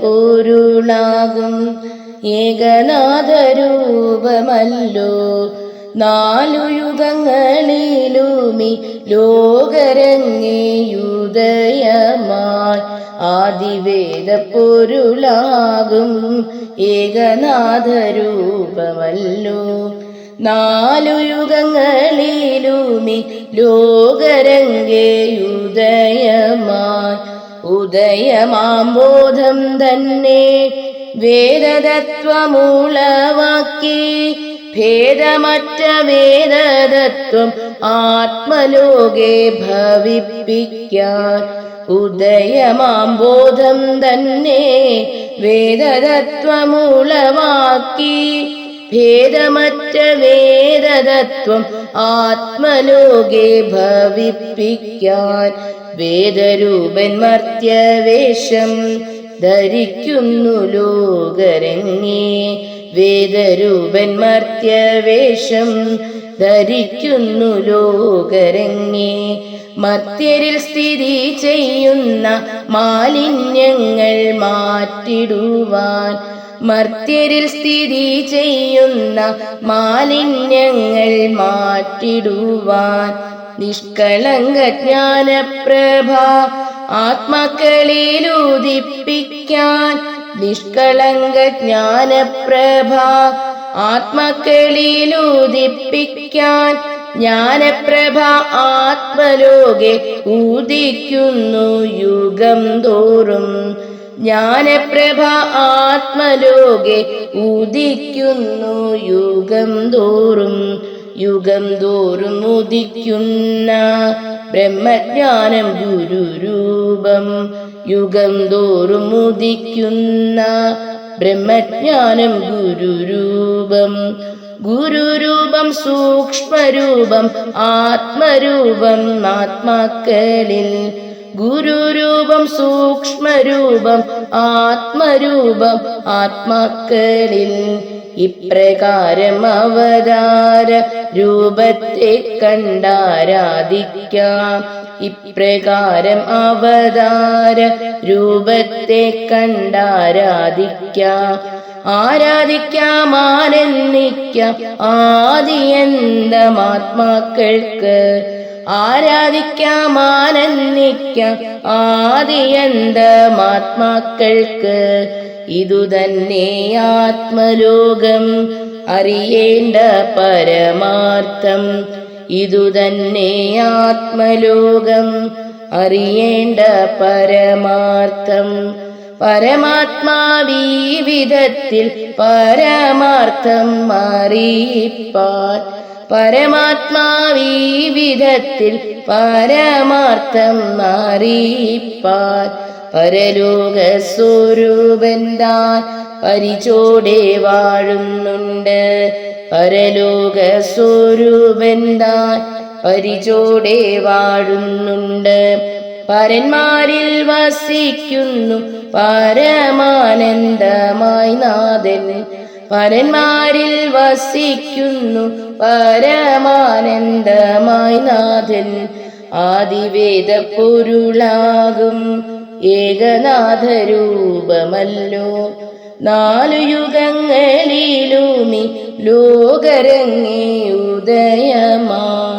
പൊരുളാകും ഏകനാഥരൂപമല്ലോ നാലു യുഗങ്ങളിലുമി ലോകരങ്ങേയുദയമായി ആദിവേദ പൊരുളാകും ഏകനാഥരൂപമല്ലോ നാലു യുഗങ്ങളിലുമി ലോകരംഗേയുദയമായി ഉദയമാംബോധം തന്നെ വേദതത്വമൂളവാക്കി ഭേദമറ്റ വേദതത്വം ആത്മലോകെ ഭവിപ്പിക്കാൻ. ഉദയമാംബോധം തന്നെ വേദതത്വമൂളവാക്കി ഭേദമറ്റ വേദതത്വം ആത്മലോകെ ഭവിപ്പിക്കാൻ വേദരൂപൻ മർത്യവേഷം ധരിക്കുന്നു ലോകരങ്ങേ. വേദരൂപൻ മർത്യവേഷം ധരിക്കുന്നു ലോകരങ്ങേ. മർത്യരിൽ സ്ഥിതി ചെയ്യുന്ന മാലിന്യങ്ങൾ മാറ്റിടുവാൻ മർത്യരിൽ സ്ഥിതി ചെയ്യുന്ന മാലിന്യങ്ങൾ മാറ്റിടുവാൻ നിഷ്കളങ്ക ജ്ഞാനപ്രഭ ആത്മാക്കളിൽ ഉദിപ്പിക്കാൻ നിഷ്കളങ്ക ജ്ഞാനപ്രഭ ആത്മാക്കളിൽ ഉദിപ്പിക്കാൻ ജ്ഞാനപ്രഭ ആത്മലോകെ ഉദിക്കുന്നു യുഗം തോറും ജ്ഞാനപ്രഭ ആത്മലോകെ ഉദിക്കുന്നു യുഗം തോറും യുഗം തോറും ഉദിക്കുന്ന ബ്രഹ്മജ്ഞാനം ഗുരുരൂപം യുഗം തോറും ഉദിക്കുന്ന ബ്രഹ്മജ്ഞാനം ഗുരുരൂപം. ഗുരുരൂപം സൂക്ഷ്മരൂപം ആത്മരൂപം ആത്മാക്കളിൽ ഗുരുരൂപം സൂക്ഷ്മരൂപം ആത്മരൂപം ആത്മാക്കളിൽ ഇപ്രകാരം അവതാര രൂപത്തെ കണ്ടാരാധിക്കാം. ഇപ്രകാരം അവതാര രൂപത്തെ കണ്ടാരാധിക്കാം. ആരാധിക്കാം ആനന്ദിക്കാം ആദിയന്തമാത്മാക്കൾക്ക് ആരാധിക്കാം ആനന്ദിക്കാം ആദിയന്തമാത്മാക്കൾക്ക് ഇതുതന്നെ ആത്മലോകം. അറിയേണ്ട പരമാർത്ഥം ഇതുതന്നെ ആത്മലോകം. അറിയേണ്ട പരമാർത്ഥം പരമാത്മാവീവിധത്തിൽ പരമാർത്ഥം അറിയിപ്പാൻ. പരമാത്മാവീ വിധത്തിൽ പരമാർത്ഥം മാറിപ്പാൽ പരലോക സ്വരൂപൻ താൻ പരിചോടെ വാഴുന്നുണ്ട്. പരലോക സ്വരൂപൻ താൻ പരിചോടെ വാഴുന്നുണ്ട്. പരന്മാരിൽ വസിക്കുന്നു പരമാനന്ദമായി നാഥൻ. പരന്മാരിൽ വസിക്കുന്നു പരമാനന്ദമായി നാഥൻ. ആദിവേദ പൊരുളാകും ഏകനാഥരൂപമല്ലോ. നാലു യുഗങ്ങളിലുമി ലോകരങ്ങേ ഉദയമാ